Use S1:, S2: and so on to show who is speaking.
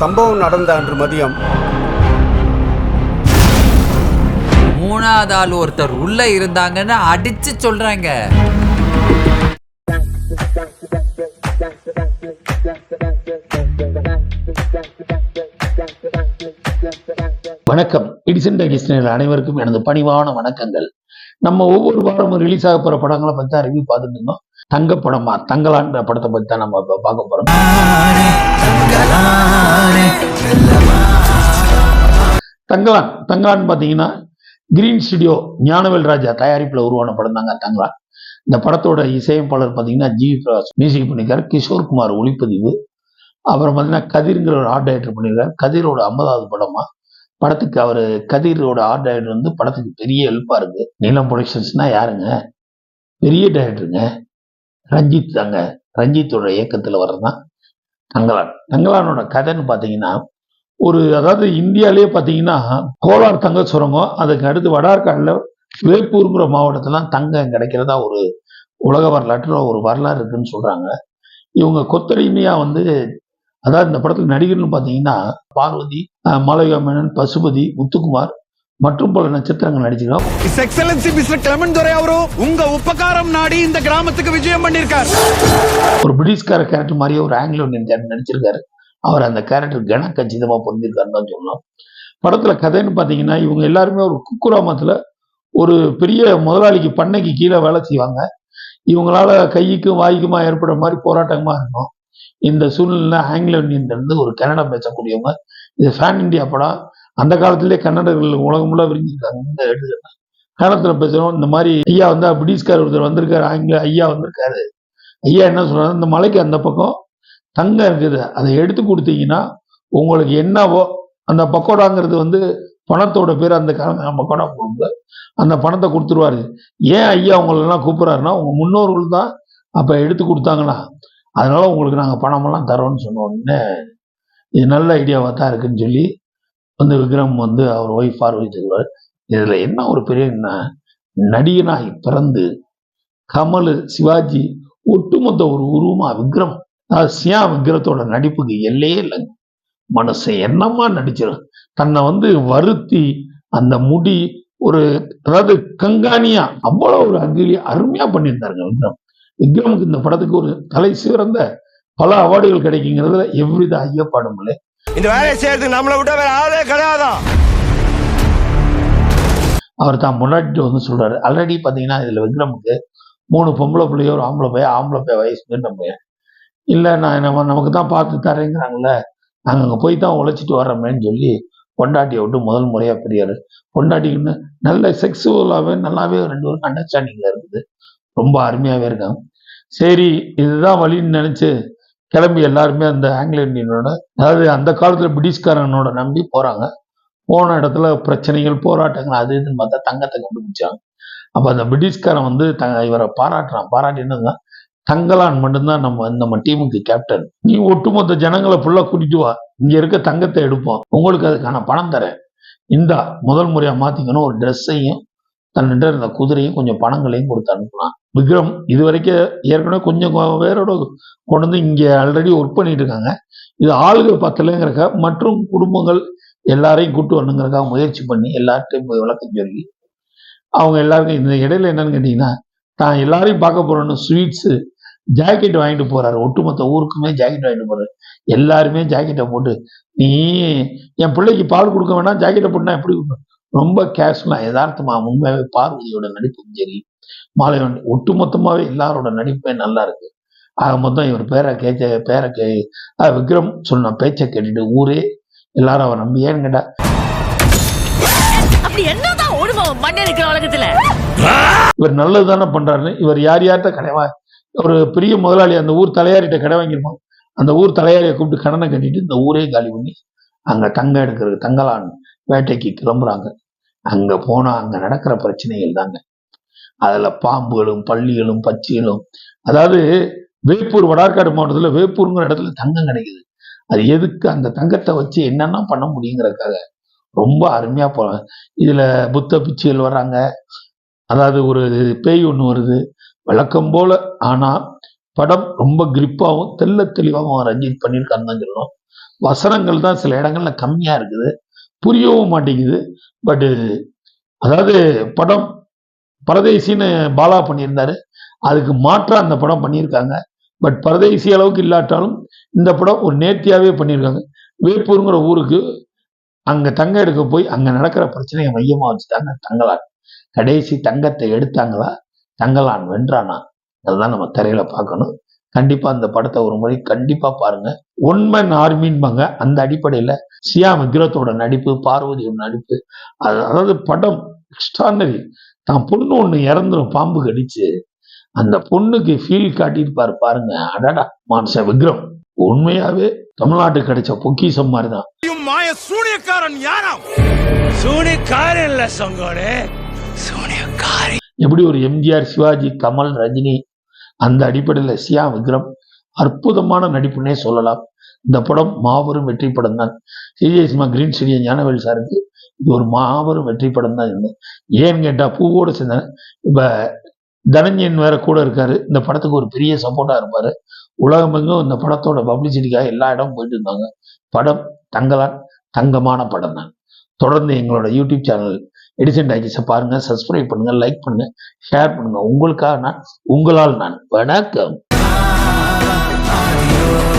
S1: சம்பவம் நடந்த அன்று மதியம்
S2: மூணாவது ஆள் ஒருத்தர் உள்ள இருந்தாங்கன்னு அடிச்சு சொல்றாங்க.
S3: வணக்கம். இடிசன் டைஜஸ்டினர் அனைவருக்கும் எனது பணிவான வணக்கங்கள். நம்ம ஒவ்வொரு வாரமும் ரிலீஸ் ஆக போற படங்களை பத்தி தான் ரிவ்யூ பார்த்துட்டு இருந்தோம். தங்க படமா தங்கலான்ற படத்தை பத்தி தான் நம்ம இப்போ பார்க்க போறோம். தங்கலான் தங்கலான் பாத்தீங்கன்னா கிரீன் ஸ்டுடியோ ஞானவேல் ராஜா தயாரிப்புல உருவான படம் தாங்க தங்கலான் இந்த படத்தோட இசையமைப்பாளர் பாத்தீங்கன்னா ஜி பிரகாஷ் மியூசிக் பண்ணியிருக்காரு. கிஷோர் குமார் ஒளிப்பதிவு. அப்புறம் பார்த்தீங்கன்னா கதிர்ங்கிற ஒரு ஆர்ட் டைரக்டர் பண்ணியிருக்காரு. கதிரோட ஐம்பதாவது படமா? படத்துக்கு அவர் கதிரோட ஆர்ட் டைரக்டர் வந்து படத்துக்கு பெரிய ஹெல்ப்பாக இருக்கு. நீலம் ப்ரொடக்ஷன்ஸ்னா யாருங்க? பெரிய டைரக்டருங்க ரஞ்சித் தாங்க ரஞ்சித்தோட இயக்கத்தில் வர்றதுதான் தங்கலான். தங்கலானோட கதைன்னு பார்த்தீங்கன்னா ஒரு அதாவது இந்தியாவிலேயே பார்த்தீங்கன்னா கோலார் தங்க சுரங்கம் அதுக்கு அடுத்து வடார்காடில் வேப்பூர்ங்கிற மாவட்டத்திலாம் தங்கம் கிடைக்கிறதா ஒரு உலக வரலாற்றுல ஒரு வரலாறு இருக்குன்னு சொல்றாங்க. இவங்க கொத்தடிமையாக வந்து அதாவது இந்த படத்துல நடிகர்னு பார்த்தீங்கன்னா பார்வதி அஹ், பசுபதி முத்துக்குமார் மற்றும் பல நட்சத்திரங்கள் நடிச்சிருக்காங்க.
S4: His excellency mister Clement Durai அவரு உங்க உபகாரம் நாடி இந்த கிராமத்துக்கு விஜயம் பண்ணிருக்கார்
S3: ஒரு பிரிட்டிஷ்கார கேரக்டர் மாதிரியே ஒரு ஆங்கிலோ நடிச்சிருக்காரு. அவர் அந்த கேரக்டர் கன கச்சிதமா பொருந்திருக்காருன்னு தான் சொல்லலாம் படத்துல கதைன்னு பார்த்தீங்கன்னா இவங்க எல்லாருமே ஒரு குக்குராமத்துல ஒரு பெரிய முதலாளிக்கு பண்ணைக்கு கீழே வேலை செய்வாங்க. இவங்களால கைக்கும் வாய்க்குமா ஏற்படுற மாதிரி போராட்டமா இருக்கும். இந்த சூழ்நிலை ஆங்கிலோ இந்தியன்ல இருந்து ஒரு கன்னடா பேசக்கூடியவங்க. இது ஃபேன் இந்தியா படம். அந்த காலத்திலே கன்னடர்கள் உலகம் முழுவதும் விரிஞ்சிருக்காங்க. இந்த எடுத்துக்கிட்டா கன்னடத்துல பேசுகிறோம் இந்த மாதிரி ஐயா வந்து பிரிட்டிஷ்கார் ஒருத்தர் வந்திருக்காரு. ஆங்கில ஐயா வந்திருக்காரு. ஐயா என்ன சொல்கிறாரு இந்த மலைக்கு அந்த பக்கம் தங்கம் இருக்குது. அதை எடுத்து கொடுத்தீங்கன்னா உங்களுக்கு என்னவோ அந்த பக்கோடாங்கிறது வந்து பணத்தோட பேர் அந்த காலங்க பக்கோடா போடுங்க அந்த பணத்தை கொடுத்துருவாரு. ஏன் ஐயா உங்களெல்லாம் கூப்பிட்றாருன்னா உங்கள் முன்னோர்கள் தான் அப்போ எடுத்து கொடுத்தாங்கன்னா அதனால உங்களுக்கு நாங்கள் பணமெல்லாம் தரோம்னு சொன்ன உடனே இது நல்ல ஐடியாவாக தான் இருக்குன்னு சொல்லி வந்து விக்ரம் வந்து அவர் ஒய்ஃப் ஆர்வச்சிருவார் இதுல என்ன ஒரு பெரிய நடிகனாகி பிறந்து கமல் சிவாஜி ஒட்டுமொத்த ஒரு உருவமா விக்ரம் சியா விக்ரத்தோட நடிப்புக்கு எல்லையே இல்லைங்க. மனுஷன் என்னமா நடிச்சிடும் தன்னை வந்து வருத்தி அந்த முடி ஒரு அதாவது கங்காணியா அவ்வளவு ஒரு அகிலி அருமையா பண்ணியிருந்தாருங்க விக்ரம். விக்ரமுக்கு இந்த படத்துக்கு ஒரு தலை சிறந்த பல அவார்டுகள் கிடைக்குங்கிறதுல எவ்வித ஐயப்பாடும் இல்லை.
S4: இந்த வேலையை செய்யறதுக்கு நம்மளை விட்ட வேற ஆளே கிடையாதான்
S3: அவர் தான் முன்னாடி வந்து சொல்றாரு. ஆல்ரெடி பாத்தீங்கன்னா இதுல விக்ரமுக்கு மூணு பொம்பளை பிள்ளையோ ஒரு ஆம்பளை பையன் ஆம்பளை பையன் வயசு நம்ம இல்ல நான் நம்ம நமக்கு தான் பார்த்து தரேங்கிறாங்கல்ல. நாங்க அங்க போய் தான் உழைச்சிட்டு வர்றோமேன்னு சொல்லி பொண்டாட்டியை விட்டு முதல் முறையா பெரியாரு. பொண்டாட்டிக்குன்னு நல்ல செக்ஸுவலாவே நல்லாவே ரெண்டு பேரும் அண்டர்ஸ்டாண்டிங்ல இருக்குது. ரொம்ப அருமையாவே இருக்காங்க. சரி இதுதான் வழின்னு நினைச்சு கிளம்பி எல்லாருமே அந்த ஆங்கில இந்தியனோட அதாவது அந்த காலத்துல பிரிட்டிஷ்காரனோட நம்பி போறாங்க. போன இடத்துல பிரச்சனைகள் போராட்டங்கள் அது இதுன்னு பார்த்தா தங்கத்தை கண்டுபிடிச்சாங்க. அப்போ அந்த பிரிட்டிஷ்காரன் வந்து த இவரை பாராட்டுறான். பாராட்டினதுதான் என்னன்னா தங்கலான் மட்டும்தான் நம்ம நம்ம டீமுக்கு கேப்டன் நீ ஒட்டுமொத்த ஜனங்களை ஃபுல்லா கூட்டிட்டு வா. இங்க இருக்க தங்கத்தை எடுப்போம். உங்களுக்கு அதுக்கான பணம் தரேன். இந்தா முதல் முறையா மாத்திக்கணும். ஒரு ட்ரெஸ்ஸையும் தன்னிட்ட இருந்த குதிரையும் கொஞ்சம் பணங்களையும் கொடுத்து அனுப்பலாம் விக்ரம் இது வரைக்கும் ஏற்கனவே கொஞ்சம் பேரோட கொண்டு வந்து இங்கே ஆல்ரெடி ஒர்க் பண்ணிட்டு இருக்காங்க இது ஆளுகள் பத்தலைங்கிறக்கா மற்றும் குடும்பங்கள் எல்லாரையும் கூட்டு வரணுங்கிறக்காக முயற்சி பண்ணி எல்லார்ட்டையும் போய் விளக்கம் சொல்லி அவங்க எல்லாருக்கும் இந்த இடையில என்னன்னு கேட்டீங்கன்னா தான் எல்லாரையும் பார்க்க போறோன்னு ஸ்வீட்ஸு ஜாக்கெட் வாங்கிட்டு போறாரு. ஒட்டுமொத்த ஊருக்குமே ஜாக்கெட் வாங்கிட்டு போறாரு. எல்லாருமே ஜாக்கெட்டை போட்டு நீ என் பிள்ளைக்கு பால் கொடுக்க வேணாம் ஜாக்கெட்டை போட்டுனா எப்படி ரொம்ப கேஷ்லாம் யதார்த்தமா உண்மையாகவே பார்வதியோட நடிப்பும் சரி மாலைவன் ஒட்டுமொத்தமாவே எல்லாரோட நடிப்புமே நல்லா இருக்கு. ஆக மொத்தம் இவர் பேரை கேச்ச பேரை கே விக்ரம் சொன்ன பேச்சை கேட்டுட்டு ஊரே எல்லாரும் அவர் நம்பி. ஏன்னு கேட்டா இவர் நல்லது தானே பண்றாருன்னு இவர் யார் யார்கிட்ட கடை வா ஒரு பெரிய முதலாளி அந்த ஊர் தலையாரிட்ட கடை வாங்கியிருப்பான். அந்த ஊர் தலையாரியை கூப்பிட்டு கடனை கட்டிட்டு இந்த ஊரே காலி பண்ணி அங்க தங்கம் எடுக்கிறது தங்கலான் வேட்டைக்கு கிளம்புறாங்க. அங்க போனா அங்க நடக்கிற பிரச்சனைகள் தாங்க. அதுல பாம்புகளும் பள்ளிகளும் பச்சிகளும். அதாவது வேப்பூர் வடார்காடு மாவட்டத்தில் வேப்பூருங்கிற இடத்துல தங்கம் கிடைக்குது. அது எதுக்கு அந்த தங்கத்தை வச்சு என்னென்ன பண்ண முடியுங்கிறதுக்காக? ரொம்ப அருமையா போ இதுல புத்த பிச்சைகள் வர்றாங்க. அதாவது ஒரு பேய் ஒன்று வருது. வழக்கம் போல ஆனா படம் ரொம்ப கிரிப்பாகவும் தெள்ள தெளிவாகவும் ரஞ்சித் பண்ணியிருக்காருன்னு தான் சொல்லணும். வசனங்கள் தான் சில இடங்கள்ல கம்மியா இருக்குது. புரியவும் மாட்டேங்குது. பட்டு அதாவது படம் பரதேசின்னு பாலா பண்ணியிருந்தாரு. அதுக்கு மாற்றாக அந்த படம் பண்ணியிருக்காங்க. பட் பரதேசி அளவுக்கு இல்லாட்டாலும் இந்த படம் ஒரு நேர்த்தியாவே பண்ணியிருக்காங்க. வேப்பூருங்கிற ஊருக்கு அங்க தங்க எடுக்க போய் அங்க நடக்கிற பிரச்சனையை மையமா வச்சுட்டாங்க தங்கலான் கடைசி தங்கத்தை எடுத்தாங்களா? தங்கலான் வென்றானா? அதுதான் நம்ம திரையில பார்க்கணும். கண்டிப்பா அந்த படத்தை ஒரு முறை கண்டிப்பா பாருங்க. ஒன்மன் ஆர்மின்பாங்க. அந்த அடிப்படையில சியா விக்ரத்தோட நடிப்பு பார்வதியோட நடிப்பு. அது அதாவது படம் எக்ஸ்ட்ரானரி தான் பொண்ணு ஒண்ணு இறந்துரும் பாம்பு கடிச்சு. அந்த பொண்ணுக்கு ஃபீல் காட்டியிருப்பாரு பாருங்க. அடடா மான்ச விக்ரம். உண்மையாவே தமிழ்நாட்டுக்கு கிடைச்ச பொக்கிஷம் மாதிரி தான்
S4: மாய சூனியக்காரன் யாராம் சூனியக்காரன் இல்ல சொங்கோனே சூனியக்காரி.
S3: எப்படி ஒரு எம்ஜிஆர் சிவாஜி கமல் ரஜினி அந்த அடிப்படையில் சியா விக்ரம் அற்புதமான நடிப்புனே சொல்லலாம். இந்த படம் மாபெரும் வெற்றி படம் தான். CJ cinema green studio Gnanavel சாருக்கு இது ஒரு மாபெரும் வெற்றி படம் தான் இருந்தது ஏன்னு கேட்டால் பூவோடு சேர்ந்த இப்போ தனஞ்சயன் வேற கூட இருக்காரு. இந்த படத்துக்கு ஒரு பெரிய சப்போர்ட்டாக இருப்பார். உலகமெங்கும் இந்த படத்தோட பப்ளிசிட்டிக்காக எல்லா இடமும் போயிட்டு இருந்தாங்க. படம் தங்கதான் தங்கமான படம் தான். தொடர்ந்து எங்களோட யூடியூப் சேனல் எடிசன் டாக்கிஸை பாருங்கள் சப்ஸ்கிரைப் பண்ணுங்கள் லைக் பண்ணுங்கள் ஷேர் பண்ணுங்கள் உங்களுக்காக நான் உங்களால் நான் வணக்கம். know